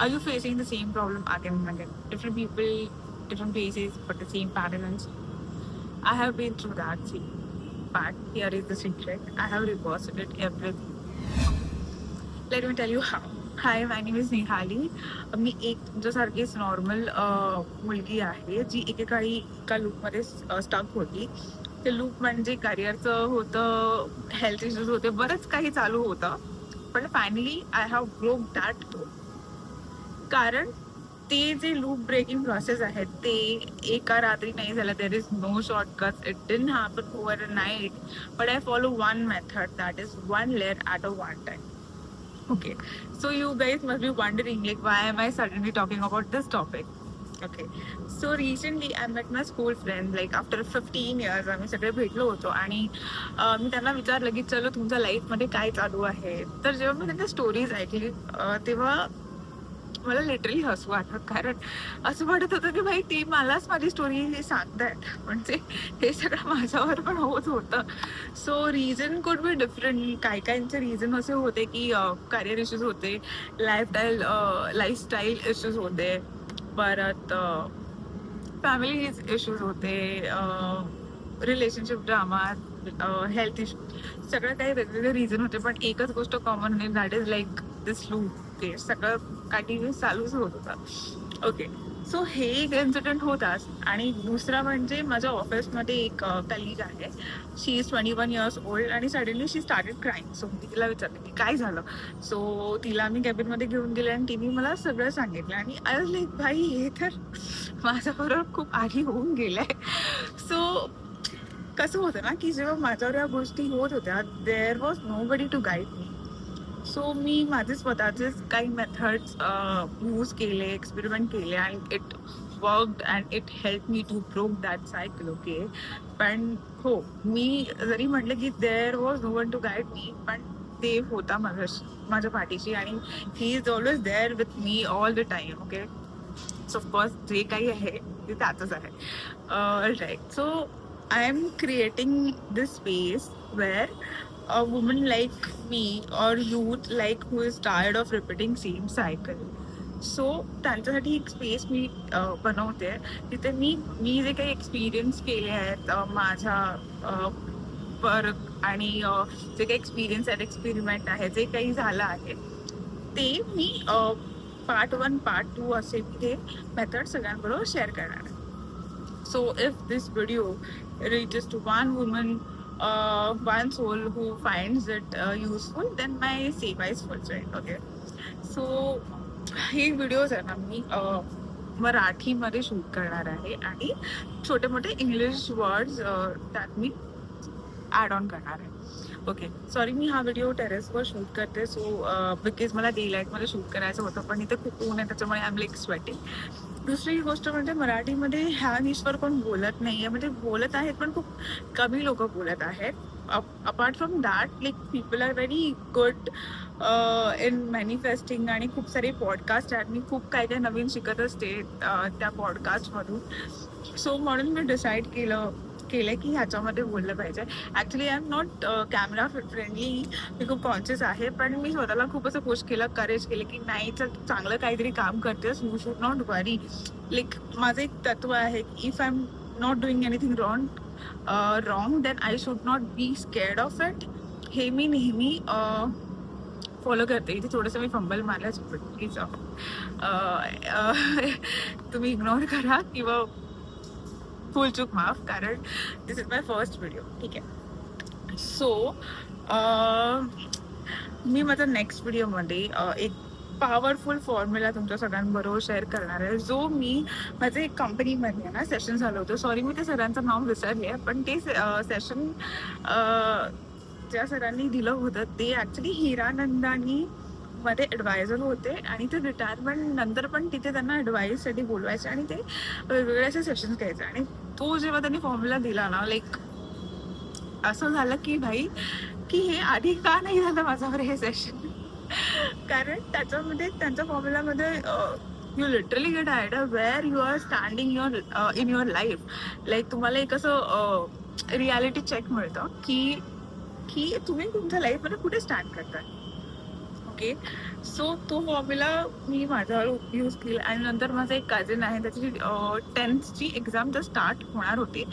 Are you facing the same problem again and again? Different people, different places, but the same patterns. I have been through that see. But here is the secret. I have reversed it everything. Let me tell you how. Hi my name is Nihali मी एक तुमच्यासारखीच normal मुलगी आहे जी एकेकाळी एका लूपमध्ये stuck होती ते loop म्हणजे करिअरचं होतं हेल्थ इश्यूज होते बरंच काही चालू होतं पण finally I have grope that too कारण ते जे लूप ब्रेकिंग प्रोसेस आहे ते एका रात्री नाही झालं. There is no shortcut it didn't happen over a night but I follow one method that is one layer at a one time okay so you guys must be wondering like why am I suddenly talking about this topic okay so recently I met my school friend like after fifteen years आम्ही सगळे भेटलो होतो. आणि मी त्यांना विचारलं की चलो तुमच्या लाईफमध्ये काय चालू आहे? तर जेव्हा मी त्यांच्या स्टोरीज ऐकली तेव्हा मला लिटरली हसू आलं. कारण असं वाटत होतं की भाई ती मलाच माझी स्टोरी सांगतायत. म्हणजे हे सगळं माझ्यावर पण होत होतं. So reason could be different काही काहींचे रिझन असे होते की करिअर इश्यूज होते. लाईफस्टाईल लाईफस्टाईल इश्यूज होते. परत फॅमिली इश्यूज होते. रिलेशनशिप ड्रामा हेल्थ इश्यू सगळं काही वेगवेगळे रिझन होते. पण एकच गोष्ट कॉमन होईल दॅट इज लाईक दिस लू ते सगळं कंटिन्यूस चालूच होत होता. ओके सो हे एक इन्सिडेंट होताच. आणि दुसरा म्हणजे माझ्या ऑफिसमध्ये एक कलीग आहे. She is twenty one years old आणि suddenly she started crime so मी तिला विचारलं की काय झालं? सो तिला मी कॅबिनमध्ये घेऊन गेले आणि तिने मला सगळं सांगितलं. आणि आय लाईक भाई हे तर माझ्याबरोबर खूप आधी होऊन गेलं आहे सो कसं होतं ना की जेव्हा माझ्यावर या गोष्टी होत होत्या there was nobody to guide me so मी माझे स्वतःचेच काही मेथड्स यूज केले एक्सपेरिमेंट केले and it worked and it help me to prove that cycle okay पण हो मी जरी म्हटलं की there was no one to guide me पण ते होता माझ्या माझ्या पाठीशी आणि he is always there with me all the time okay so of course जे काही आहे ते त्यातच आहे. Right so I am creating this space where a woman like me or youth like who is tired of repeating same cycle. So त्यांच्यासाठी एक space मी बनवते. तिथे मी मी जे काही एक्सपिरियन्स केले आहेत माझ्या वर्क आणि जे काही एक्सपिरियन्स आहेत एक्सपेरिमेंट आहे जे काही झालं आहे ते मी पार्ट वन पार्ट टू असे ते मेथड सगळ्यांबरोबर शेअर करणार आहे. If if video video reaches to one uh, one soul who finds it uh, useful, then my seva is fulfilled. Okay. So हे व्हिडिओज आहे ना मी uh, मराठीमध्ये शूट करणार आहे आणि छोटे मोठे इंग्लिश वर्ड्स त्यात मी ॲड ऑन करणार आहे ओके सॉरी मी हा व्हिडिओ टेरेसवर शूट करते सो बिकॉज uh, मला डे लाईटमध्ये शूट करायचं होतं पण इथे खूप ऊन आहे त्याच्यामुळे आय एम लाईक स्वेटिंग दुसरी गोष्ट म्हणजे मराठीमध्ये ह्या निशवर कोण बोलत नाही आहे म्हणजे बोलत आहेत पण खूप कमी लोक बोलत आहेत. Apart from that like people are very good in manifesting आणि खूप सारे पॉडकास्ट आहेत. मी खूप काय काय नवीन शिकत असते त्या पॉडकास्टमधून सो म्हणून मी डिसाईड केलं केलं की ह्याच्यामध्ये बोललं पाहिजे. Actually I am not camera friendly मी खूप कॉन्शियस आहे. पण मी स्वतःला खूप असं पुश केलं करेज केलं की नाही चल चांगलं काहीतरी काम करतेस. You should not worry like माझं एक तत्व आहे की if I am not doing anything wrong wrong then I should not be scared of it हे मी नेहमी फॉलो करते. इथे थोडंसं मी फंबल मारल्याच प्लीज तुम्ही इग्नोर करा किंवा फुल चूक माफ कारण this is my first video ठीक आहे. सो मी माझा नेक्स्ट व्हिडिओमध्ये एक पॉवरफुल फॉर्म्युला तुमच्या सगळ्यांबरोबर शेअर करणार आहे. जो मी माझे एक कंपनीमध्ये ना सेशन झालं होतं. सॉरी मी त्या सरांचं नाव विसरले आहे पण ते सेशन ज्या सरांनी दिलं होतं ते ॲक्च्युली हिरानंदानी मध्ये ॲडवायझर होते आणि ते रिटायरमेंट नंतर पण तिथे त्यांना ॲडवाईससाठी बोलवायचे आणि ते वेगवेगळे असे सेशन्स घ्यायचे. आणि तो जेव्हा त्यांनी फॉर्म्युला दिला ना लाईक असं झालं की भाई की हे आधी का नाही झालं माझ्यावर हे सेशन कारण त्याच्यामध्ये त्यांच्या फॉर्म्युलामध्ये you literally get idea where you are standing your in your life like तुम्हाला एक असं रियालिटी चेक मिळतं की की तुम्ही तुमच्या लाईफमध्ये कुठे स्टँड करताय? ओके. सो तो फॉर्म्युला मी माझ्यावर यूज केला आणि नंतर माझा एक कझिन आहे त्याची टेन्थची एक्झाम जर स्टार्ट होणार होती.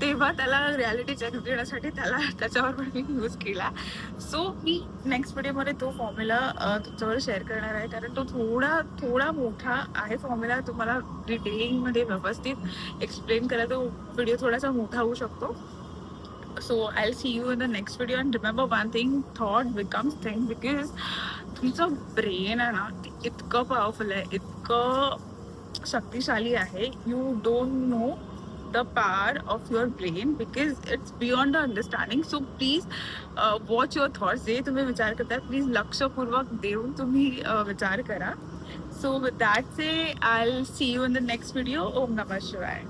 तेव्हा त्याला रियालिटी चेक देण्यासाठी त्याला त्याच्यावर पण मी यूज केला. सो मी नेक्स्ट व्हिडिओमध्ये तो फॉर्म्युला तुमच्यावर शेअर करणार आहे. कारण तो थोडा थोडा मोठा आहे फॉर्म्युला तुम्हाला डिटेलिंगमध्ये व्यवस्थित एक्सप्लेन करायला तो व्हिडिओ थोडासा मोठा होऊ शकतो. So I see you in the next video and remember one thing thought becomes thing because तुमचं ब्रेन आहे ना ते इतकं पॉवरफुल आहे इतकं शक्तिशाली आहे. You don't know the power of your brain because it's beyond the understanding so please watch your thoughts जे तुम्ही विचार करता प्लीज़ लक्षपूर्वक देऊन तुम्ही uh, विचार करा. So with that say I see you in the next video ओम नमः शिवाय.